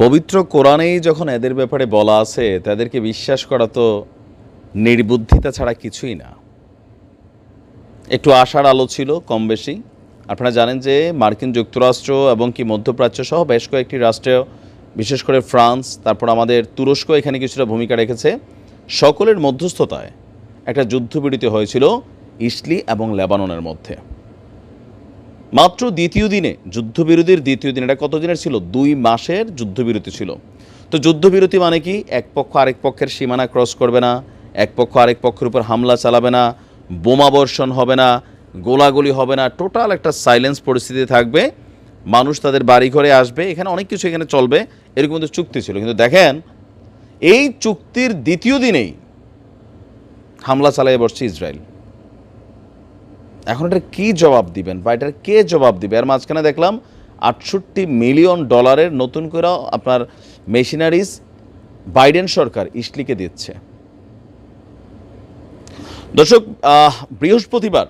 পবিত্র কোরআনেই যখন এদের ব্যাপারে বলা আছে, তাদেরকে বিশ্বাস করা তো নির্বুদ্ধিতা ছাড়া কিছুই না। একটু আশার আলো ছিল কম বেশি। আপনারা জানেন যে মার্কিন যুক্তরাষ্ট্র এবং কি মধ্যপ্রাচ্য সহ বেশ কয়েকটি রাষ্ট্রে, বিশেষ করে ফ্রান্স, তারপর আমাদের তুরস্ক এখানে কিছুটা ভূমিকা রেখেছে। সকলের মধ্যস্থতায় একটা যুদ্ধবিরতি হয়েছিল ইসলি এবং লেবাননের মধ্যে। মাত্র দ্বিতীয় দিনে যুদ্ধবিরতির দ্বিতীয় দিন, এটা কত দিনের ছিল? দুই মাসের যুদ্ধবিরতি ছিল। তো যুদ্ধবিরতি মানে কি? এক পক্ষ আরেক পক্ষের সীমানা ক্রস করবে না, এক পক্ষ আরেক পক্ষের উপর হামলা চালাবে না, বোমা বর্ষণ হবে না, গোলাগুলি হবে না, টোটাল একটা সাইলেন্স পরিস্থিতি থাকবে। মানুষ তাদের বাড়ি ঘরে আসবে, এখানে অনেক কিছু এখানে চলবে, এরকম কিন্তু চুক্তি ছিল। কিন্তু দেখেন, এই চুক্তির দ্বিতীয় দিনেই হামলা চালিয়ে বসছে ইসরায়েল। এখন এটার কী জবাব দিবেন? বা এটার কে জবাব দিবে? আর মাঝখানে দেখলাম আটষট্টি মিলিয়ন ডলারের নতুন করে আপনার মেশিনারিজ বাইডেন সরকার ইসলিকে দিচ্ছে। দর্শক বৃহস্পতিবার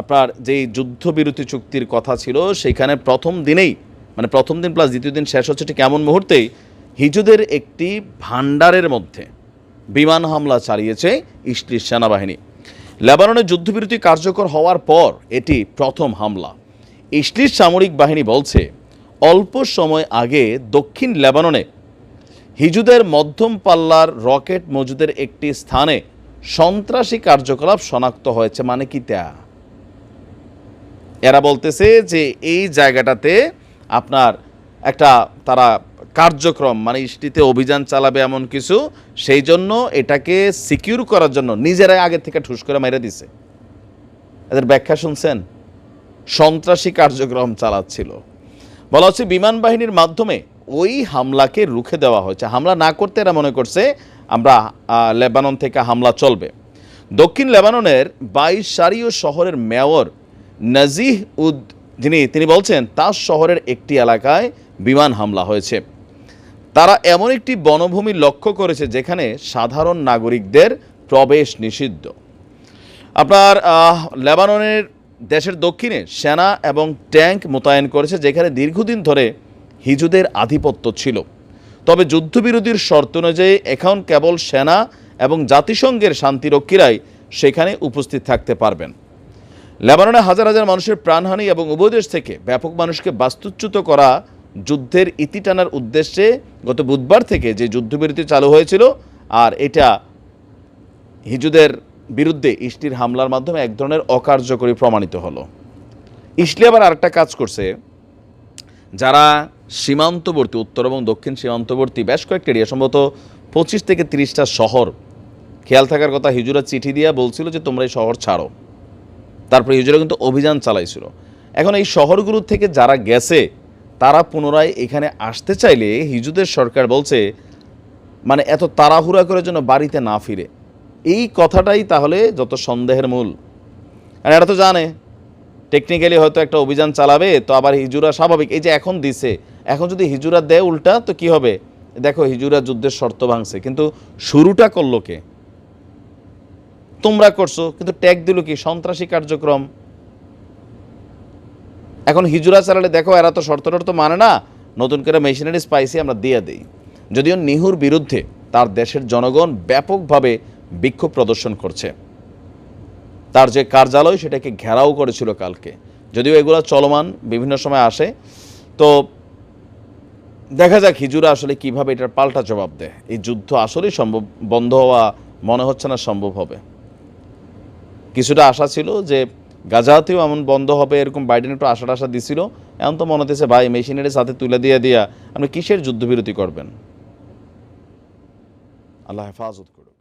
আপনার যেই যুদ্ধবিরতি চুক্তির কথা ছিল, সেখানে প্রথম দিনেই মানে প্রথম দিন প্লাস দ্বিতীয় দিন শেষ হচ্ছে ঠিক এমন মুহূর্তেই হিজুদের একটি ভাণ্ডারের মধ্যে বিমান হামলা চালিয়েছে ইসলির সেনাবাহিনী। লেবাননের যুদ্ধবিরতি কার্যকর হওয়ার পর এটি প্রথম হামলা। ইসলির সামরিক বাহিনী বলছে, অল্প সময় আগে দক্ষিণ লেবাননে হিজুদের মধ্যম পাল্লার রকেট মজুদের একটি স্থানে সন্ত্রাসী কার্যকলাপ শনাক্ত হয়েছে। মানে কি তা? এরা বলতেছে যে এই জায়গাটাতে আপনার একটা তারা কার্যক্রম মানে ইষ্টিতে অভিযান চালাবে এমন কিছু, সেই জন্য এটাকে সিকিউর করার জন্য নিজেরাই আগে থেকে ঠুস করে মেরে দিছে। এদের ব্যাখ্যা শুনছেন? সন্ত্রাসী কার্যক্রম চালাচ্ছিল। বলা হচ্ছে বিমান বাহিনীর মাধ্যমে ওই হামলাকে রুখে দেওয়া হয়েছে। হামলা না করতে এরা মনে করছে, আমরা লেবানন থেকে হামলা চলবে। দক্ষিণ লেবাননের বাইশ সারিও শহরের মেয়র নাজিহ উদ, যিনি, তিনি বলছেন, তার শহরের একটি এলাকায় বিমান হামলা হয়েছে। তারা এমন একটি বনভূমি লক্ষ্য করেছে যেখানে সাধারণ নাগরিকদের প্রবেশ নিষিদ্ধ। আপনার লেবাননের দেশের দক্ষিণে সেনা এবং ট্যাঙ্ক মোতায়েন করেছে যেখানে দীর্ঘদিন ধরে হিজুদের আধিপত্য ছিল। তবে যুদ্ধবিরোধীর শর্ত অনুযায়ী এখন কেবল সেনা এবং জাতিসংঘের শান্তিরক্ষীরাই সেখানে উপস্থিত থাকতে পারবেন। লেবাননে হাজার হাজার মানুষের প্রাণহানি এবং উভয় দেশ থেকে ব্যাপক মানুষকে বাস্তুচ্যুত করা যুদ্ধের ইতি টানার উদ্দেশ্যে গত বুধবার থেকে যে যুদ্ধবিরতি চালু হয়েছিল, আর এটা হিজুদের বিরুদ্ধে ইসলির হামলার মাধ্যমে এক ধরনের অকার্যকরী প্রমাণিত হলো। ইসলি আবার আরেকটা কাজ করছে। যারা সীমান্তবর্তী, উত্তর এবং দক্ষিণ সীমান্তবর্তী, বেশ কয়েকটি এরিয়া, সম্ভবত পঁচিশ থেকে তিরিশটা শহর, খেয়াল থাকার কথা হিজুরা চিঠি দিয়া বলছিল যে তোমরা এই শহর ছাড়ো। তারপরে হিজুরা কিন্তু অভিযান চালাইছিল। এখন এই শহরগুলোর থেকে যারা গেছে তারা পুনরায় এখানে আসতে চাইলে হিজুদের সরকার বলছে মানে এত তাড়াহুড়া করে যেন বাড়িতে না ফিরে। এই কথাটাই তাহলে যত সন্দেহের মূল। আর এরা তো জানে টেকনিক্যালি হয়তো একটা অভিযান চালাবে, তো আবার হিজুরা স্বাভাবিক। এই যে এখন দিছে, এখন যদি হিজুরা দেয় উল্টা, তো কি হবে? দেখো, হিজুরা যুদ্ধের শর্ত ভাঙছে, কিন্তু শুরুটা করল কে? তোমরা করছ, কিন্তু ট্যাগ দিল কি? সন্ত্রাসী কার্যক্রম। এখন হিজুরা চালালে দেখো, এরা তো শর্ত টর্ত মানে না, নতুন করে মেশিনারি স্পাইসি আমরা দিয়ে দিই। যদিও নিহুর বিরুদ্ধে তার দেশের জনগণ ব্যাপকভাবে বিক্ষোভ প্রদর্শন করছে। তার যে কার্যালয়, সেটাকে ঘেরাও করেছিল কালকে। যদিও এগুলো চলমান, বিভিন্ন সময় আসে। তো দেখা যাক হিজুরা আসলে কীভাবে এটার পাল্টা জবাব দেয়। এই যুদ্ধ আসলেই সম্ভব, বন্ধ হওয়া মনে হচ্ছে না সম্ভব হবে। কিছুটা আশা ছিল যে গাজাতেও এমন বন্ধ হবে এরকম বাইডেন একটু আশা টাশা দিছিল। এমন তো মনে হতেছে, ভাই, মেশিনারি সাথে তুলে দিয়ে দিয়া আপনি কিসের যুদ্ধবিরতি করবেন? আল্লাহ হেফাজত করুন